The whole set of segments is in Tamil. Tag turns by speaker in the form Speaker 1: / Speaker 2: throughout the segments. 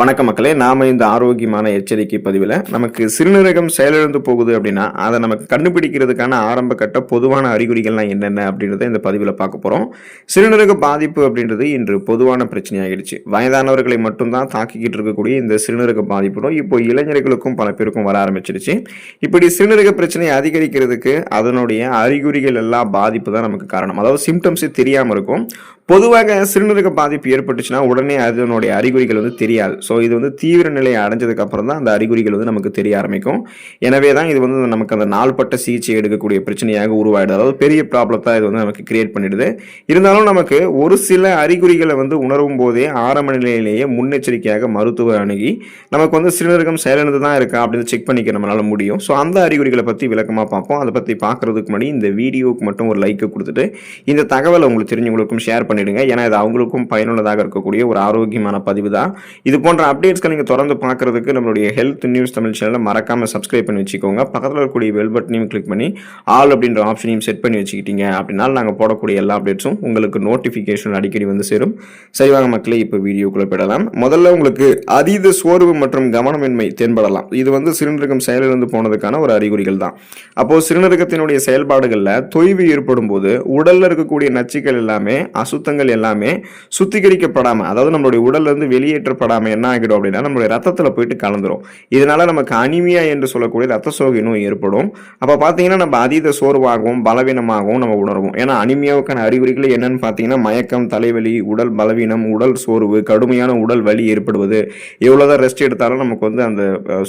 Speaker 1: வணக்க மக்களே நாம இந்த ஆரோக்கியமான எச்சரிக்கை பதிவில் நமக்கு சிறுநீரகம் செயலிழந்து போகுது அப்படின்னா அதை நமக்கு கண்டுபிடிக்கிறதுக்கான ஆரம்ப கட்ட பொதுவான அறிகுறிகள்லாம் என்னென்ன அப்படின்றத இந்த பதிவில் பார்க்க போகிறோம் சிறுநீரக பாதிப்பு அப்படின்றது இன்று பொதுவான பிரச்சனையாகிடுச்சு வயதானவர்களை மட்டும்தான் தாக்கிக்கிட்டு இருக்கக்கூடிய இந்த சிறுநீரக பாதிப்பு இப்போ இளைஞர்களுக்கும் பல பேருக்கும் வர ஆரம்பிச்சிருச்சு. இப்படி சிறுநீரக பிரச்சனையை அதிகரிக்கிறதுக்கு அதனுடைய அறிகுறிகள் எல்லாம் பாதிப்பு தான் நமக்கு காரணம். அதாவது சிம்டம்ஸ் தெரியாமல் இருக்கும். பொதுவாக சிறுநீரக பாதிப்பு ஏற்பட்டுச்சுன்னா உடனே அதனுடைய அறிகுறிகள் வந்து தெரியாது. ஸோ இது வந்து தீவிர நிலையை அடைஞ்சதுக்கு அப்புறம் தான் அந்த அறிகுறிகள் வந்து நமக்கு தெரிய ஆரம்பிக்கும். எனவே தான் இது வந்து நமக்கு அந்த நாள்பட்ட சிகிச்சை எடுக்கக்கூடிய பிரச்சனையாக உருவாயிடுது. அதாவது பெரிய ப்ராப்ளத்தை இது வந்து நமக்கு கிரியேட் பண்ணிடுது. இருந்தாலும் நமக்கு ஒரு சில அறிகுறிகளை வந்து உணரும் போதே ஆரம்ப நிலையிலேயே முன்னெச்சரிக்கையாக மருத்துவர் அணுகி நமக்கு வந்து சிறுநீரகம் செயலிழந்து தான் இருக்கா அப்படின்னு செக் பண்ணிக்க நம்மளால முடியும். ஸோ அந்த அறிகுறிகளை பற்றி விளக்கமாக பார்ப்போம். அதை பற்றி பார்க்கறதுக்கு முன்னாடி இந்த வீடியோவுக்கு மட்டும் ஒரு லைக்கை கொடுத்துட்டு இந்த தகவலை உங்களுக்கு தெரிஞ்சவங்களுக்கும் ஷேர் பண்ணி பண்ணிவிடுங்க ஏன்னா இது அவங்களுக்கும் பயனுள்ளதாக இருக்கக்கூடிய ஒரு ஆரோக்கியமான பதிவு தான் இது போன்ற அப்டேட்ஸ்களை நீங்கள் தொடர்ந்து பார்க்குறதுக்கு நம்மளுடைய ஹெல்த் நியூஸ் தமிழ் சேனலை மறக்காமல் சப்ஸ்கிரைப் பண்ணி வச்சுக்கோங்க. பக்கத்தில் இருக்கக்கூடிய பெல் பட்டனையும் கிளிக் பண்ணி ஆல் அப்படின்ற ஆப்ஷனையும் செட் பண்ணி வச்சுக்கிட்டீங்க அப்படின்னா நாங்கள் போடக்கூடிய எல்லா அப்டேட்ஸும் உங்களுக்கு நோட்டிஃபிகேஷன் அடிக்கடி வந்து சேரும். சரி மக்களே இப்போ வீடியோக்குள்ளே போயிடலாம். முதல்ல உங்களுக்கு அதீத சோர்வு மற்றும் கவனமின்மை தென்படலாம். இது வந்து சிறுநீரகம் செயலிழந்து போனதுக்கான ஒரு அறிகுறிகள் தான். அப்போது சிறுநீரகத்தினுடைய செயல்பாடுகளில் தொய்வு ஏற்படும் போது உடலில் இருக்கக்கூடிய நச்சுக்கள் எல்லாமே அசுத்த அசுத்தங்கள் எல்லாமே சுத்திகரிக்கப்படாமல் அதாவது நம்மளுடைய உடல்லேருந்து வெளியேற்றப்படாமல் என்ன ஆகிடும் அப்படின்னா நம்மளுடைய ரத்தத்தில் போயிட்டு கலந்துரும். இதனால நமக்கு அனிமியா என்று சொல்லக்கூடிய ரத்த சோகை நோய் ஏற்படும். அப்போ பார்த்தீங்கன்னா நம்ம அதீத சோர்வாகவும் பலவீனமாகவும் நம்ம உணர்வோம். ஏன்னா அனிமியாவுக்கான அறிகுறிகள் என்னன்னு பார்த்தீங்கன்னா மயக்கம் தலைவலி உடல் பலவீனம் உடல் சோர்வு கடுமையான உடல் வலி ஏற்படுவது. எவ்வளோதான் ரெஸ்ட் எடுத்தாலும் நமக்கு வந்து அந்த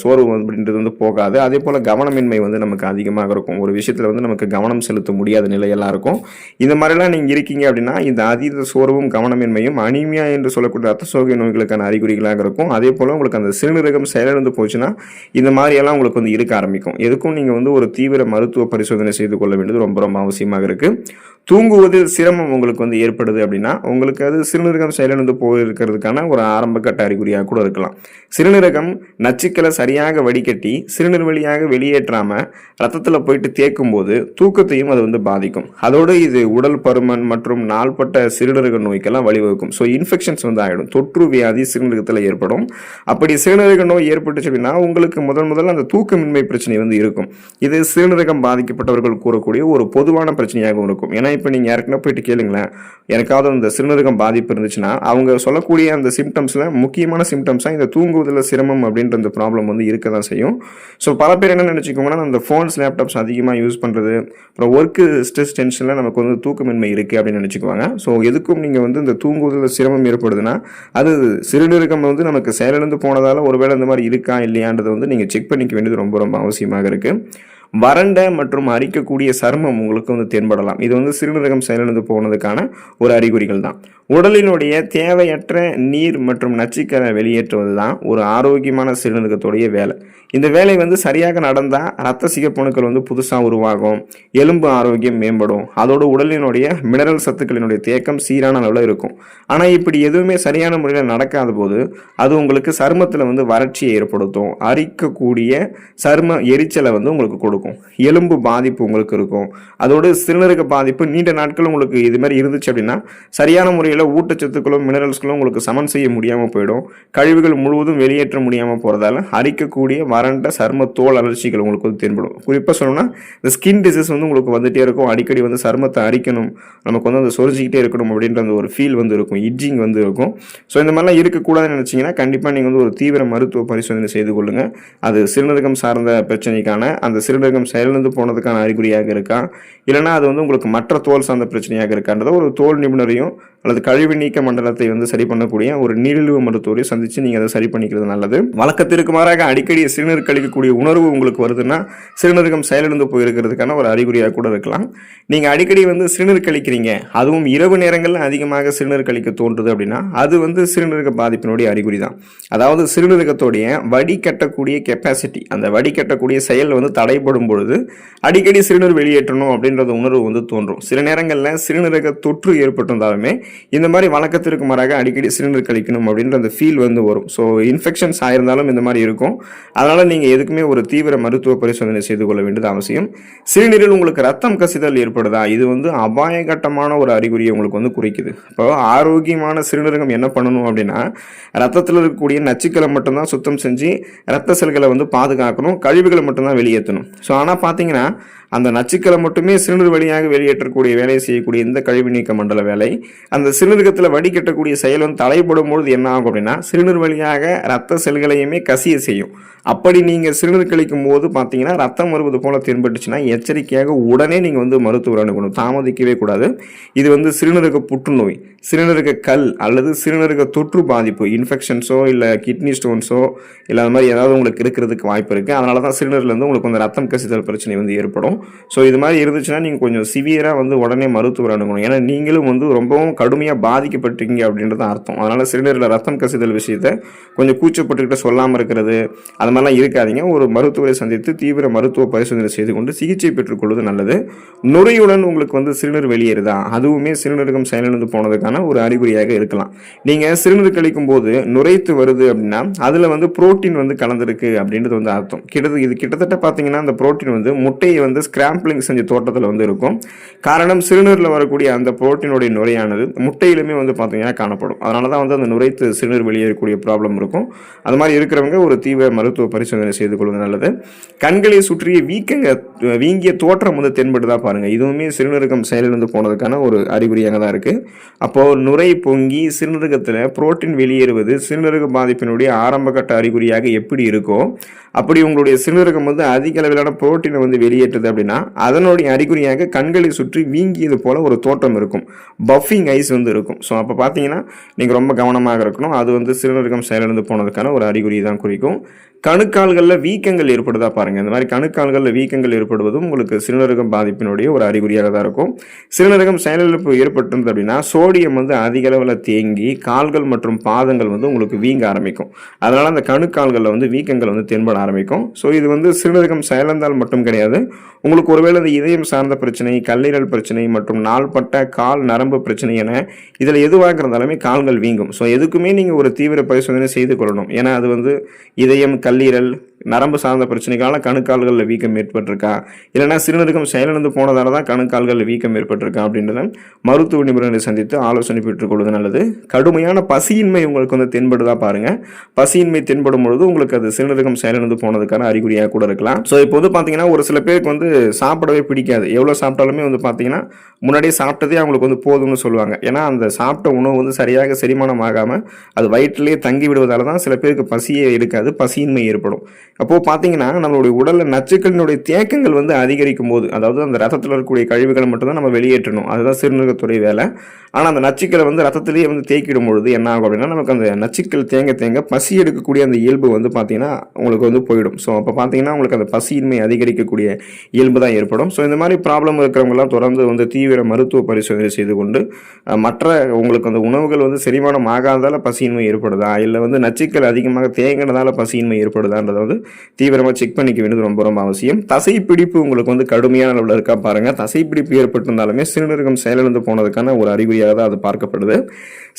Speaker 1: சோர்வு அப்படின்றது வந்து போகாது. அதே போல் கவனமின்மை வந்து நமக்கு அதிகமாக இருக்கும். ஒரு விஷயத்தில் வந்து நமக்கு கவனம் செலுத்த முடியாத நிலையெல்லாம் இருக்கும். இந்த மாதிரிலாம் நீங்கள் இருக்கீங்க அப்படின்னா இந்த அதீத சோர்வும் கவனமின்மையும் அனிமியா என்று சொல்லக்கூடிய ரத்த சோகை நோய்களுக்கான அறிகுறிகளாக இருக்கும். அதே போல் உங்களுக்கு அந்த சிறுநீரகம் செயலிழந்து போச்சுன்னா இந்த மாதிரியெல்லாம் உங்களுக்கு வந்து இருக்க ஆரம்பிக்கும். எதுக்கும் நீங்கள் வந்து ஒரு தீவிர மருத்துவ பரிசோதனை செய்து கொள்ள வேண்டியது ரொம்ப ரொம்ப அவசியமாக இருக்குது தூங்குவதில் சிரமம் உங்களுக்கு வந்து ஏற்படுது அப்படின்னா உங்களுக்கு அது சிறுநீரகம் செயலிழந்து போயிருக்கிறதுக்கான ஒரு ஆரம்பக்கட்ட அறிகுறியாக கூட இருக்கலாம். சிறுநீரகம் நச்சுக்களை சரியாக வடிகட்டி சிறுநீர் வழியாக வெளியேற்றாமல் ரத்தத்தில் போயிட்டு தேக்கும் போது தூக்கத்தையும் அது வந்து பாதிக்கும். அதோடு இது உடல் பருமன் மற்றும் நாள்பட்ட சிறுநீரக நோய்க்கெல்லாம் வழிவகுக்கும். ஸோ இன்ஃபெக்ஷன்ஸ் வந்து ஆகிடும் தொற்று வியாதி சிறுநீரகத்தில் ஏற்படும். அப்படி சிறுநீரக நோய் ஏற்பட்டுச்சு அப்படின்னா உங்களுக்கு முதல் முதல்ல அந்த தூக்கமின்மை பிரச்சனை வந்து இருக்கும். இது சிறுநீரகம் பாதிக்கப்பட்டவர்கள் கூறக்கூடிய ஒரு பொதுவான பிரச்சனையாகவும் இருக்கும். ஏன்னா இப்போ நீங்கள் யாருக்குன்னா போயிட்டு கேளுங்களேன். எனக்காவது அந்த சிறுநீரகம் பாதிப்பு இருந்துச்சுன்னா அவங்க சொல்லக்கூடிய அந்த சிம்டம்ஸில் முக்கியமான சிம்டம்ஸாக இந்த தூங்குவதில் சிரமம் அப்படின்ற அந்த ப்ராப்ளம் வந்து இருக்க தான் செய்யும். ஸோ பல பேர் என்ன நினச்சிக்கோங்கன்னா அந்த ஃபோன்ஸ் லேப்டாப்ஸ் அதிகமாக யூஸ் பண்ணுறது அப்புறம் ஒர்க்கு ஸ்ட்ரெஸ் டென்ஷனில் நமக்கு வந்து தூக்கமின்மை இருக்குது அப்படின்னு நினச்சிக்குவாங்க. ஸோ எதுக்கும் நீங்கள் வந்து இந்த தூங்குவதில் சிரமம் ஏற்படுதுன்னா அது சிறுநீரகம் வந்து நமக்கு செயலிழந்து போனதால் ஒருவேளை இந்த மாதிரி இருக்கா இல்லையான்றதை வந்து நீங்கள் செக் பண்ணிக்க வேண்டியது ரொம்ப ரொம்ப அவசியமாக இருக்குது வறண்ட மற்றும் அரிக்கக்கூடிய சருமம் உங்களுக்கு வந்து தென்படலாம். இது வந்து சிறுநீரகம் செயலிழந்து போனதுக்கான ஒரு அறிகுறிகள் தான் உடலினுடைய தேவையற்ற நீர் மற்றும் நச்சுக்களை வெளியேற்றுவது தான் ஒரு ஆரோக்கியமான சிறுநீரகத்துடைய வேலை. இந்த வேலை வந்து சரியாக நடந்தால் ரத்த சிகப்பணுக்கள் வந்து புதுசாக உருவாகும் எலும்பு ஆரோக்கியம் மேம்படும் அதோட உடலினுடைய மினரல் சத்துக்களினுடைய தேக்கம் சீரான அளவில் இருக்கும். ஆனால் இப்படி எதுவுமே சரியான முறையில் நடக்காத போது அது உங்களுக்கு சருமத்தில் வந்து வறட்சியை ஏற்படுத்தும். அரிக்கக்கூடிய சரும எரிச்சலை வந்து உங்களுக்கு கொடுக்கும். எலும்பு பாதிப்பு உங்களுக்கு இருக்கும். அதோடு சிறுநீரக பாதிப்பு நீண்ட நாட்கள் உங்களுக்கு இது மாதிரி இருந்துச்சு அப்படின்னா சரியான முறையில் ஊட்டச்சத்துக்களும் மினரல்ஸ்களும் உங்களுக்கு சமன் செய்ய முடியாமல் போயிடும். கழிவுகள் முழுவதும் வெளியேற்ற முடியாமல் போகிறதால அரிக்கக்கூடிய வறண்ட சர்ம தோல் அலர்ச்சிகள் உங்களுக்கு வந்து தென்படும். குறிப்பாக சொல்லணும்னா இந்த ஸ்கின் டிசீஸ் வந்து உங்களுக்கு வந்துகிட்டே இருக்கும். அடிக்கடி வந்து சருமத்தை அரிக்கணும். நமக்கு வந்து அந்த சொரிஞ்சிக்கிட்டே இருக்கணும் அப்படின்ற அந்த ஒரு ஃபீல் வந்து இருக்கும். இட்ஜிங் வந்து இருக்கும். ஸோ இந்த மாதிரிலாம் இருக்கக்கூடாதுன்னு நினச்சிங்கன்னா கண்டிப்பாக நீங்கள் வந்து ஒரு தீவிர மருத்துவ பரிசோதனை செய்து கொள்ளுங்கள் அது சிறுநீரகம் சார்ந்த பிரச்சனைக்கான அந்த சிறுநீரகம் செயலிழந்து போனதுக்கான அறிகுறியாக இருக்கா? இல்லைனா அது வந்து உங்களுக்கு மற்ற தோல் சார்ந்த பிரச்சனையாக இருக்கான்றத ஒரு தோல் நிபுணரையும் அல்லது கழிவு நீக்க மண்டலத்தை வந்து சரி பண்ணக்கூடிய ஒரு நீரிழிவு மருத்துவரை சந்தித்து நீங்கள் அதை சரி பண்ணிக்கிறது நல்லது. வழக்கத்திற்கு மாறாக அடிக்கடி சிறுநீர் கழிக்கக்கூடிய உணர்வு உங்களுக்கு வருதுன்னா சிறுநீரகம் செயலிழந்து போயிருக்கிறதுக்கான ஒரு அறிகுறியாக கூட இருக்கலாம். நீங்கள் அடிக்கடி வந்து சிறுநீர் கழிக்கிறீங்க. அதுவும் இரவு நேரங்களில் அதிகமாக சிறுநீர் கழிக்க தோன்றுது அப்படின்னா அது வந்து சிறுநீரக பாதிப்பினுடைய அறிகுறி தான் அதாவது சிறுநீரகத்துடைய வடிகட்டக்கூடிய கெப்பாசிட்டி அந்த வடிகட்டக்கூடிய செயல் வந்து தடைப்படும் பொழுது அடிக்கடி சிறுநீர் வெளியேற்றணும் அப்படின்றது உணர்வு வந்து தோன்றும். சில நேரங்களில் சிறுநீரக தொற்று ஏற்பட்டிருந்தாலுமே இந்த மாதிரி வழக்கத்திற்கு மாறாக அடிக்கடி சிலிண்டர் கழிக்கணும் அப்படின்ற அந்த ஃபீல் வந்து வரும். ஸோ இன்ஃபெக்ஷன்ஸ் ஆயிருந்தாலும் இந்த மாதிரி இருக்கும். அதனால் நீங்கள் எதுக்குமே ஒரு தீவிர மருத்துவ பரிசோதனை செய்து கொள்ள வேண்டியது அவசியம். சிறுநீரில் உங்களுக்கு ரத்தம் கசிதல் ஏற்படுதா? இது வந்து அபாயகட்டமான ஒரு அறிகுறியை உங்களுக்கு வந்து குறிக்குது. இப்போ ஆரோக்கியமான சிறுநீரகம் என்ன பண்ணணும் அப்படின்னா ரத்தத்தில் இருக்கக்கூடிய நச்சுக்களை மட்டும்தான் சுத்தம் செஞ்சு ரத்த செல்களை வந்து பாதுகாக்கணும். கழிவுகளை மட்டும்தான் வெளியேற்றணும். ஸோ ஆனால் பார்த்தீங்கன்னா அந்த நச்சுக்களை மட்டுமே சிறுநீர் வழியாக வெளியேற்றக்கூடிய வேலையை செய்யக்கூடிய இந்த கழிவு நீக்க மண்டல வேலை. அந்த சிறுநீரகத்தில் வடிகட்டக்கூடிய செயல் வந்து தலைப்படும் பொழுது என்ன ஆகும் அப்படின்னா சிறுநீர் வழியாக ரத்த செல்களையுமே கசிய செய்யும். அப்படி நீங்கள் சிறுநீர் கழிக்கும் போது பார்த்தீங்கன்னா ரத்தம் வருவது போல தென்பட்டுச்சுன்னா எச்சரிக்கையாக உடனே நீங்கள் வந்து மருத்துவர் அணுகணும். தாமதிக்கவே கூடாது. இது வந்து சிறுநீரக புற்றுநோய் சிறுநீரக கல் அல்லது சிறுநீரக தொற்று பாதிப்பு இன்ஃபெக்ஷன்ஸோ இல்லை கிட்னி ஸ்டோன்ஸோ இல்லை அந்த மாதிரி ஏதாவது உங்களுக்கு இருக்கிறதுக்கு வாய்ப்பு இருக்குது அதனால தான் சிறுநீர்லேருந்து உங்களுக்கு வந்து ரத்தம் கசிதல் பிரச்சனை வந்து ஏற்படும். ஸோ இது மாதிரி இருந்துச்சுன்னா நீங்கள் கொஞ்சம் சிவியராக வந்து உடனே மருத்துவர் அணுகணும். ஏன்னா நீங்களும் வந்து ரொம்பவும் கடுமையாக பாதிக்கப்பட்டிருக்கீங்க அப்படின்றது அர்த்தம். அதனால் சிறுநீரில் ரத்தம் கசிதல் விஷயத்தை கொஞ்சம் கூச்சப்பட்டுக்கிட்ட சொல்லாமல் இருக்கிறது அது மாதிரிலாம் இருக்காதீங்க. ஒரு மருத்துவரை சந்தித்து தீவிர மருத்துவ பரிசோதனை செய்து கொண்டு சிகிச்சை பெற்றுக்கொள்வது நல்லது. நுரையுடன் உங்களுக்கு வந்து சிறுநீர் வெளியேறுதா? அதுவுமே சிறுநீரகம் செயலிழந்து போனதுக்கான ஒரு அறிகுறியாக இருக்கலாம். நீங்கள் சிறுநீர் கழிக்கும் போது நுரைத்து வருது அப்படின்னா அதில் வந்து புரோட்டீன் வந்து கலந்துருக்கு அப்படின்றது வந்து அர்த்தம். கிட்ட இது கிட்டத்தட்ட பார்த்தீங்கன்னா அந்த புரோட்டீன் வந்து முட்டையை வந்து ஸ்கிராம்பிளிங் செஞ்ச தோட்டத்தில் வந்து இருக்கும். காரணம் சிறுநீரில் வரக்கூடிய அந்த புரோட்டீனுடைய நுரையானது முட்டையிலுமே வந்து பார்த்திங்கன்னா காணப்படும். அதனால தான் வந்து அந்த நுரைத்து சிறுநீர் வெளியேறக்கூடிய ப்ராப்ளம் இருக்கும். அது மாதிரி இருக்கிறவங்க ஒரு தீவிர மருத்துவ பரிசோதனை செய்து கொள்வது நல்லது. கண்களை சுற்றிய வீக்கங்க வீங்கிய தோற்றம் வந்து தென்படுதா பாருங்கள் இதுவுமே சிறுநீரகம் செயலிழந்து போனதுக்கான ஒரு அறிகுறியாக தான் இருக்குது அப்போது நுரை பொங்கி சிறுநீரகத்தில் புரோட்டீன் வெளியேறுவது சிறுநீரக பாதிப்பினுடைய ஆரம்ப கட்ட அறிகுறியாக எப்படி இருக்கோ அப்படி உங்களுடைய சிறுநீரகம் வந்து அதிக அளவிலான புரோட்டீனை வந்து வெளியேற்றுது அப்படின்னா அதனுடைய அறிகுறியாக கண்களை சுற்றி வீங்கியது போல் ஒரு தோற்றம் இருக்கும். பஃபிங் ஐஸ் வந்து இருக்கும். ஸோ அப்போ பார்த்தீங்கன்னா நீங்கள் ரொம்ப கவனமாக இருக்கணும். அது வந்து சிறுநீரகம் செயலிழந்து போனதுக்கான ஒரு அறிகுறி தான் குறிக்கும். கணுக்கால்களில் வீக்கங்கள் ஏற்படுதா பாருங்கள் இந்த மாதிரி கணுக்கால்களில் வீக்கங்கள் ஏற்படுவதும் உங்களுக்கு சிறுநீரகம் பாதிப்பினுடைய ஒரு அறிகுறியாக தான் இருக்கும். சிறுநீரகம் செயலிழப்பு ஏற்பட்டிருந்தது அப்படின்னா சோடியம் வந்து அதிக அளவில் தேங்கி கால்கள் மற்றும் பாதங்கள் வந்து உங்களுக்கு வீங்க ஆரம்பிக்கும். அதனால் அந்த கணுக்கால்களில் வந்து வீக்கங்கள் வந்து தென்பட ஆரம்பிக்கும். ஸோ இது வந்து சிறுநீரகம் செயலந்தால் மட்டும் கிடையாது. உங்களுக்கு ஒருவேளை இந்த இதயம் சார்ந்த பிரச்சனை கல்லீரல் பிரச்சனை மற்றும் நாள்பட்ட கால் நரம்பு பிரச்சனை என இதில் எதுவாக இருந்தாலுமே கால்கள் வீங்கும். ஸோ எதுக்குமே நீங்கள் ஒரு தீவிர பரிசோதனை செய்து கொள்ளணும். ஏன்னா அது வந்து இதயம் கல்லீரல் நரம்பு சார்ந்த பிரச்சனைக்கால கணுக்கால்களில் வீக்கம் ஏற்பட்டிருக்கா? இல்லைனா சிறுநீரகம் செயலிழந்து போனதால தான் கணுக்கால்களில் வீக்கம் ஏற்பட்டிருக்கா அப்படின்றத மருத்துவ நிபுணரை சந்தித்து ஆலோசனை பெற்றுக்கொள்வது நல்லது. கடுமையான பசியின்மை உங்களுக்கு வந்து தென்படுதா பாருங்கள் பசியின்மை தென்படும் பொழுது உங்களுக்கு அது சிறுநீரகம் செயலிழந்து போனதுக்கான அறிகுறியாக கூட இருக்கலாம். ஸோ இப்போ வந்து பார்த்தீங்கன்னா ஒரு சில பேருக்கு வந்து சாப்பிடவே பிடிக்காது. எவ்வளோ சாப்பிட்டாலுமே வந்து பார்த்தீங்கன்னா முன்னாடியே சாப்பிட்டதே அவங்களுக்கு வந்து போதும்னு சொல்லுவாங்க. ஏன்னா அந்த சாப்பிட்ட உணவு வந்து சரியாக செரிமானம் ஆகாமல் அது வயிற்றிலே தங்கி விடுவதால தான் சில பேருக்கு பசியே இருக்காது. பசியின்மை ஏற்படும். அப்போது பார்த்தீங்கன்னா நம்மளுடைய உடலில் நச்சுக்களினுடைய தேக்கங்கள் வந்து அதிகரிக்கும் போது அதாவது அந்த ரத்தத்தில் இருக்கக்கூடிய கழிவுகளை மட்டும்தான் நம்ம வெளியேற்றணும். அதுதான் சிறுநீரகத்துறை வேலை. ஆனால் அந்த நச்சுக்களை வந்து ரத்தத்திலேயே வந்து தேக்கிடும் பொழுது என்ன ஆகும் அப்படின்னா நமக்கு அந்த நச்சுக்கள் தேங்க தேங்க பசி எடுக்கக்கூடிய அந்த இயல்பு வந்து பார்த்திங்கன்னா உங்களுக்கு வந்து போயிடும். ஸோ அப்போ பார்த்தீங்கன்னா உங்களுக்கு அந்த பசியின்மை அதிகரிக்கக்கூடிய இயல்பு தான் ஏற்படும். ஸோ இந்த மாதிரி ப்ராப்ளம் இருக்கிறவங்கலாம் தொடர்ந்து வந்து தீவிர மருத்துவ பரிசோதனை செய்து கொண்டு மற்ற உங்களுக்கு அந்த உணவுகள் வந்து செரிமானம் ஆகாததால் பசியின்மை ஏற்படுதா? இல்லை வந்து நச்சுக்கள் அதிகமாக தேங்கினதால் பசியின்மை ஏற்படுதான்றதை வந்து தீவிரமாக செக் பண்ணிக்க வேண்டியது ரொம்ப ரொம்ப அவசியம். தசைப்பிடிப்பு உங்களுக்கு வந்து கடுமையான அளவில் இருக்கா பாருங்கள் தசைப்பிடிப்பு ஏற்பட்டிருந்தாலுமே சிறுநீரகம் செயலிழந்து போனதுக்கான ஒரு அறிகுறியாக தான் அது பார்க்கப்படுது.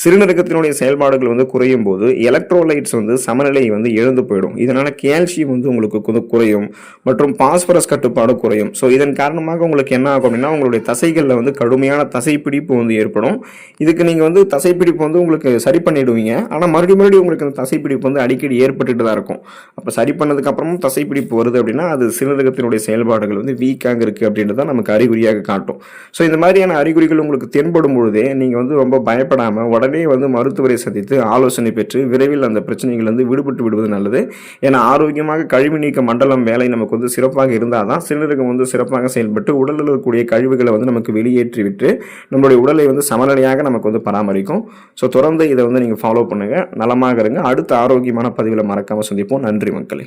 Speaker 1: சிறுநீரகத்தினுடைய செயல்பாடுகள் வந்து குறையும் போது எலக்ட்ரோலைட்ஸ் வந்து சமநிலை வந்து எழுந்து போயிடும். இதனால் கால்சியம் வந்து உங்களுக்கு வந்து குறையும் மற்றும் பாஸ்பரஸ் கட்டுப்பாடு குறையும். ஸோ இதன் காரணமாக உங்களுக்கு என்ன ஆகும் அப்படின்னா உங்களுடைய தசைகளில் வந்து கடுமையான தசைப்பிடிப்பு வந்து ஏற்படும். இதுக்கு நீங்கள் வந்து தசைப்பிடிப்பு வந்து உங்களுக்கு சரி பண்ணிடுவீங்க. ஆனால் மறுபடியும் மறுபடியும் உங்களுக்கு அந்த தசைப்பிடிப்பு வந்து அடிக்கடி ஏற்பட்டுட்டு தான் இருக்கும். அப்போ சரி பண்ணதுக்கு அப்புறமும் தசைப்பிடிப்பு வருது அப்படின்னா அது சிறுநீரகத்தினுடைய செயல்பாடுகள் வந்து வீக்காக இருக்குது அப்படின்றத நமக்கு அறிகுறியாக காட்டும். ஸோ இந்த மாதிரியான அறிகுறிகள் உங்களுக்கு தென்படும் பொழுதே நீங்கள் வந்து ரொம்ப பயப்படாமல் உடனே வந்து மருத்துவரை சந்தித்து ஆலோசனை பெற்று விரைவில் அந்த பிரச்சனைகள் வந்து விடுபட்டு விடுவது நல்லது. ஏன்னா ஆரோக்கியமாக கழிவு நீக்க மண்டலம் வேலை நமக்கு வந்து சிறப்பாக இருந்தால் தான் சிறுநீரகம் வந்து சிறப்பாக செயல்பட்டு உடலில் இருக்கக்கூடிய கழிவுகளை வந்து நமக்கு வெளியேற்றி விட்டு நம்மளுடைய உடலை வந்து சமநிலையாக நமக்கு வந்து பராமரிக்கும். ஸோ தொடர்ந்து இதை வந்து நீங்கள் ஃபாலோ பண்ணுங்கள் நலமாக இருங்க. அடுத்த ஆரோக்கியமான பதிவில் மறக்காமல் சந்திப்போம். நன்றி மக்களே.